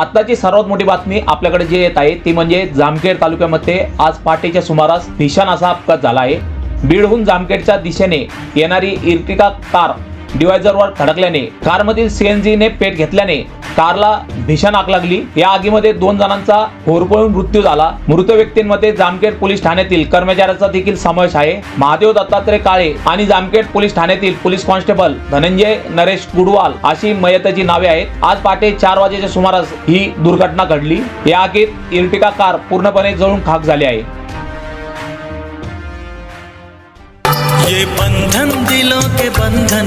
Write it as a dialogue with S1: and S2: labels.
S1: आत्ताची सर्वात मोठी बातमी आपल्याकडे जे येत आहे ती म्हणजे जामखेड तालुक्यामध्ये आज पहाटेच्या सुमारास भीषण असा अपघात झाला आहे. बीडहून जामखेडच्या दिशेने येणारी इर्टिका कार डिवायझरवर धडकल्याने कारमधील सीएनजीने पेट घेतल्याने कारला भीषण आग लागली. या आगीमध्ये दोन जणांचा होरपळून मृत्यू झाला. मृत व्यक्तींमध्ये जामखेड पोलीस ठाण्यातील कर्मचाऱ्याचा देखील समावेश आहे. महादेव दत्तात्रय काळे आणि जामखेड पोलीस ठाण्यातील पोलीस कॉन्स्टेबल धनंजय नरेश कुडवाल अशी मयताची नावे आहेत. आज पहाटे चार वाजेच्या सुमारास ही दुर्घटना घडली. या आगीत इर्टिका कार पूर्णपणे जळून खाक झाली आहे.
S2: ये बंधन दिलों के बंधन